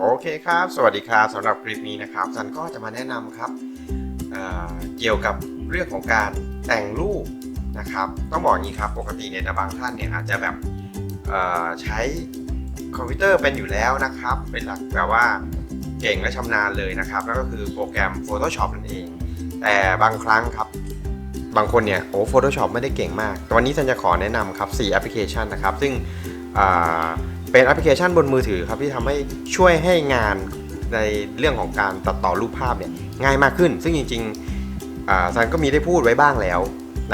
โอเคครับ สวัสดีครับสำหรับคลิปนี้นะครับซันก็จะมาแนะนำครับเเกี่ยวกับเรื่องของการแต่งรูปนะครับ ต้องบอกอย่างนี้ครับ ปกติเนี่ยบางท่านเนี่ยอาจจะแบบใช้คอมพิวเตอร์เป็นอยู่แล้วนะครับ เป็นหลักแบบว่าเก่งและชำนาญเลยนะครับนั่นก็คือโปรแกรม Photoshop นั่นเอง แต่บางครั้งครับบางคนเนี่ยโอ้ Photoshop ไม่ได้เก่งมากแต่วันนี้ฉันจะขอแนะนำครับ 4 แอปพลิเคชันนะครับ ซึ่งอ เป็นแอปพลิเคชันบนมือถือครับที่ทำให้ช่วยให้งานในเรื่องของการตัดต่อรูปภาพเนี่ยง่ายมากขึ้น ซึ่งจริงๆอ่าซันก็มีได้พูดไว้บ้างแล้ว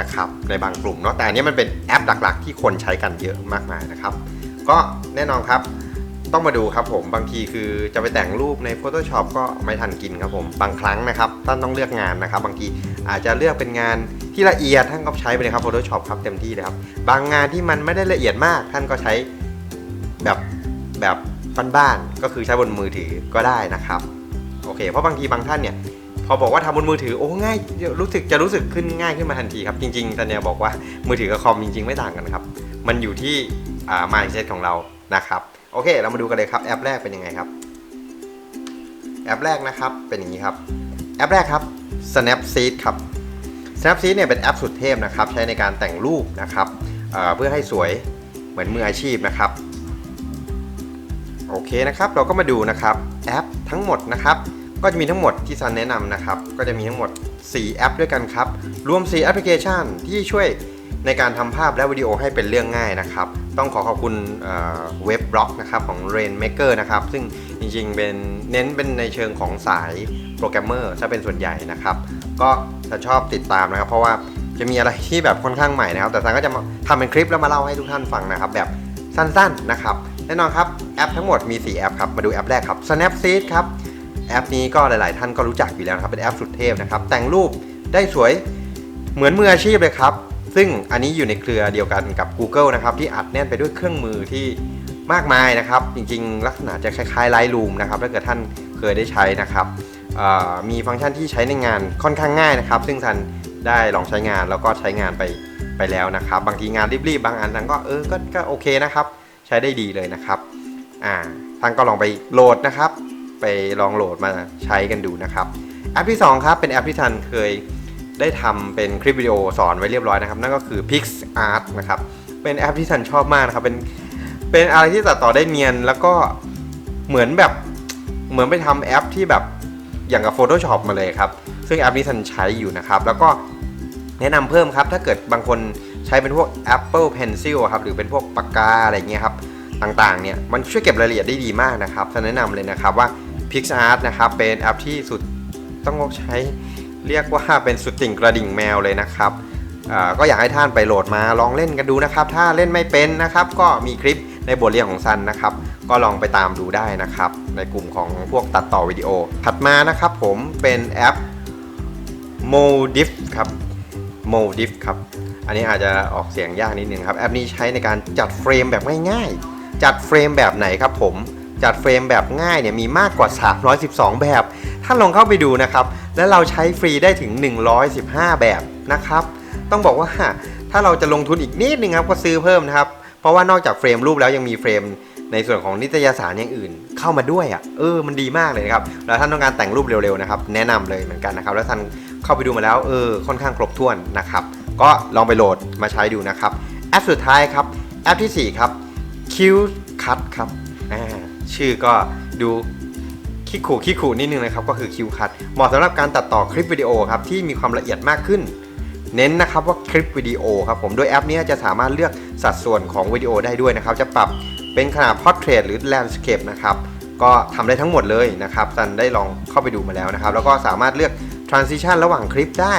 นะครับในบางกลุ่มเนาะแต่อันนี้มันเป็นแอปหลักๆ ที่คนใช้กันเยอะมากมายนะครับ ก็แน่นอนครับต้องมาดูครับผมบางทีคือจะไปแต่งรูปใน Photoshop ก็ไม่ทันกินครับผมบางครั้งนะครับท่านต้องเลือกงานนะครับ บางทีอาจจะเลือกเป็นงานที่ละเอียดท่านก็ใช้ไปเลยครับ Photoshop ครับเต็มที่เลยครับบางงานที่มันไม่ได้ละเอียดมากท่านก็ใช้ แบบแบบบ้านๆก็คือใช้บนมือถือก็ได้นะครับโอเค เพราะบางทีบางท่านเนี่ยพอบอกว่าทำบนมือถือโอ้ง่ายรู้สึกจะรู้สึกขึ้นง่ายขึ้นมาทันทีครับจริงๆแต่เนี่ยบอกว่ามือถือกับคอมจริงๆไม่ต่างกันครับมันอยู่ที่อ่า mindset ของเรานะครับโอเค เรามาดูกันเลยครับแอปแรกเป็นยังไงครับ แอปแรกนะครับเป็นอย่างนี้ครับ แอปแรกครับ Snapseed ครับ Snapseed เนี่ยเป็นแอปสุดเทพนะครับใช้ในการแต่งรูปนะครับเเพื่อให้สวยเหมือนมืออาชีพนะครับ โอเคนะครับ เราก็มาดูนะครับแอปทั้งหมดนะครับ ก็จะมีทั้งหมดที่ซันแนะนำนะครับ ก็จะมีทั้งหมด 4 แอปด้วยกันครับ รวม 4 แอปพลิเคชันที่ช่วยในการทำภาพและวิดีโอให้เป็นเรื่องง่ายนะครับ ต้องขอขอบคุณเเว็บบล็อกนะครับของ Rainmaker นะครับ ซึ่งจริงๆเป็นเน้นเป็นในเชิงของสายโปรแกรมเมอร์ถ้าเป็นส่วนใหญ่นะครับ ก็จะชอบติดตามนะครับ เพราะว่าจะมีอะไรที่แบบค่อนข้างใหม่นะครับ แต่ซันก็จะทำเป็นคลิปแล้วมาเล่าให้ทุกท่านฟังนะครับ แบบสั้นๆนะครับ แน่นอนครับแอปทั้งหมดมี 4 แอปครับ มาดูแอปแรกครับ Snapseed ครับ แอปนี้ก็หลาย ๆ ท่านก็รู้จักอยู่แล้วครับ เป็นแอปสุดเทพนะครับ แต่งรูปได้สวยเหมือนมืออาชีพเลยครับ ซึ่งอันนี้อยู่ในเครือเดียวกันกับ Google นะครับที่อัดแน่นไปด้วยเครื่องมือที่มากมายนะครับ จริง ๆ ลักษณะจะคล้ายๆ Lightroom นะครับถ้าเกิดท่านเคยได้ใช้นะครับมีฟังก์ชันที่ใช้ในงานค่อนข้างง่ายนะครับ ซึ่งท่านได้ลองใช้งานแล้วก็ใช้งานไปไปแล้วนะครับ บางทีงานรีบๆ บางอันท่านก็เออก็ก็โอเคนะครับ ใช้ได้ดีเลยนะครับอ่าท่านก็ลองไปโหลดนะครับ ไปลองโหลดมาใช้กันดูนะครับ แอปที่ 2 ครับเป็นแอปที่ท่านเคยได้ทำเป็นคลิปวิดีโอสอนไว้เรียบร้อยนะครับ นั่นก็คือ PixArt นะครับเป็นแอปที่ท่านชอบมากนะครับเป็นเป็นอะไรที่ตัดต่อได้เนียนแล้วก็เหมือนแบบเหมือนไปทำแอปที่แบบอย่างกับ Photoshop มาเลยครับ ซึ่งแอปนี้ท่านใช้อยู่นะครับ แล้วก็แนะนำเพิ่มครับถ้าเกิดบางคน ช้เป็นพวก Apple Pencil ครับหรือเป็นพวกปากกาอะไรเงี้ยครับต่างๆเนี่ยมันช่วยเก็บรายละเอียดได้ดีมากนะครับแนะนำเลยนะครับว่า PixArt นะครับเป็นแอปที่สุดต้องใช้เรียกว่าเป็นสุดติ่งกระดิ่งแมวเลยนะครับอ่าก็อยากให้ท่านไปโหลดมาลองเล่นกันดูนะครับ ถ้าเล่นไม่เป็นนะครับ ก็มีคลิปในบทเรียนของซันนะครับ ก็ลองไปตามดูได้นะครับ ในกลุ่มของพวกตัดต่อวิดีโอ ถัดมานะครับผมเป็นแอป Modif ครับ Modif ครับ อันนี้อาจจะออกเสียงยากนิดนึงครับ แอปนี้ใช้ในการจัดเฟรมแบบง่ายๆ จัดเฟรมแบบไหนครับผม จัดเฟรมแบบง่ายเนี่ยมีมากกว่า 312 แบบ ท่านลองเข้าไปดูนะครับ และเราใช้ฟรีได้ถึง 115 แบบนะครับ ต้องบอกว่าถ้าเราจะลงทุนอีกนิดนึงครับก็ซื้อเพิ่มนะครับ เพราะว่านอกจากเฟรมรูปแล้วยังมีเฟรมในส่วนของนิตยสารอย่างอื่นเข้ามาด้วยอะเออมันดีมากเลยนะครับแล้วท่านต้องการแต่งรูปเร็วๆนะครับ แนะนำเลยเหมือนกันนะครับ แล้วท่านเข้าไปดูมาแล้วเออค่อนข้างครบถ้วนนะครับ ก็ลองไปโหลดมาใช้ดูนะครับ แอปสุดท้ายครับ แอปทีสี่4 ครับ Q Cut ครับชื่อก็ดูขี้ขู่ขี้ขู่นิดนึงนะครับก็คือ Q Cut เหมาะสำหรับการตัดต่อคลิปวิดีโอครับที่มีความละเอียดมากขึ้น เน้นนะครับว่าคลิปวิดีโอครับผมโดยแอปนี้จะสามารถเลือกสัดส่วนของวิดีโอได้ด้วยนะครับ จะปรับเป็นขนาด Portrait หรือ Landscape นะครับก็ทำได้ทั้งหมดเลยนะครับซันได้ลองเข้าไปดูมาแล้วนะครับ แล้วก็สามารถเลือก Transition ระหว่างคลิปได้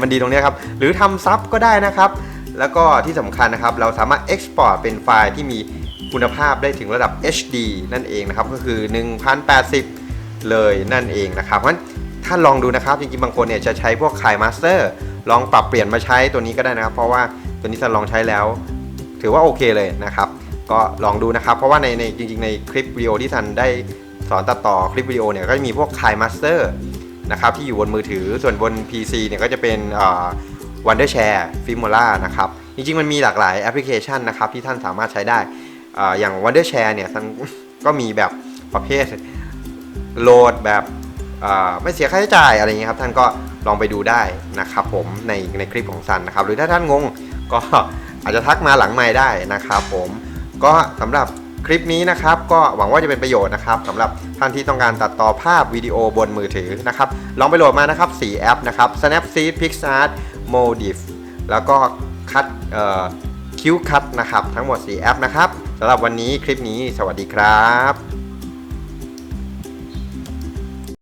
มันดีตรงนี้ครับ หรือทำซับก็ได้นะครับ แล้วก็ที่สำคัญนะครับ เราสามารถ Export เป็นไฟล์ที่มีคุณภาพได้ถึงระดับ HD นั่นเองนะครับ ก็คือ 1080 เลยนั่นเองนะครับเพราะฉะนั้นท่าลองดูนะครับจริงๆบางคนเนี่ยจะใช้พวก k าย Master ลองปรับเปลี่ยนมาใช้ตัวนี้ก็ได้นะครับ เพราะว่าตัวนี้ท่านลองใช้แล้ว ถือว่าโอเคเลยนะครับก็ลองดูนะครับ เพราะว่าในในจริงๆ ในคลิปวิดีโอที่ท่านได้สอนตัดต่อคลิปวิดีโอเนี่ยก็จะมีพวก k าย Master นะครับที่อยู่บนมือถือส่วนบน PC เนี่ยก็จะเป็นเอ่อ Wondershare Filmora นะครับจริงๆมันมีหลากหลายแอปพลิเคชันนะครับที่ท่านสามารถใช้ได้ออย่าง Wondershare เนี่ยท่านก็มีแบบประเภทโหลดแบบไม่เสียค่าใช้จ่ายอะไรเงี้ยครับท่านก็ลองไปดูได้นะครับผมในในคลิปของซันนะครับหรือถ้าท่านงงก็อาจจะทักมาหลังไมค์ได้นะครับผมก็สำหรับ คลิปนี้นะครับก็หวังว่าจะเป็นประโยชน์นะครับสำหรับท่านที่ต้องการตัดต่อภาพวิดีโอบนมือถือนะครับลองไปโหลดมานะครับ 4 แอปนะครับ Snapseed PixArt Modif แล้วก็คัดเอ่อคิวคัดนะครับ ทั้งหมด 4 แอปนะครับสำหรับวันนี้คลิปนี้สวัสดีครับ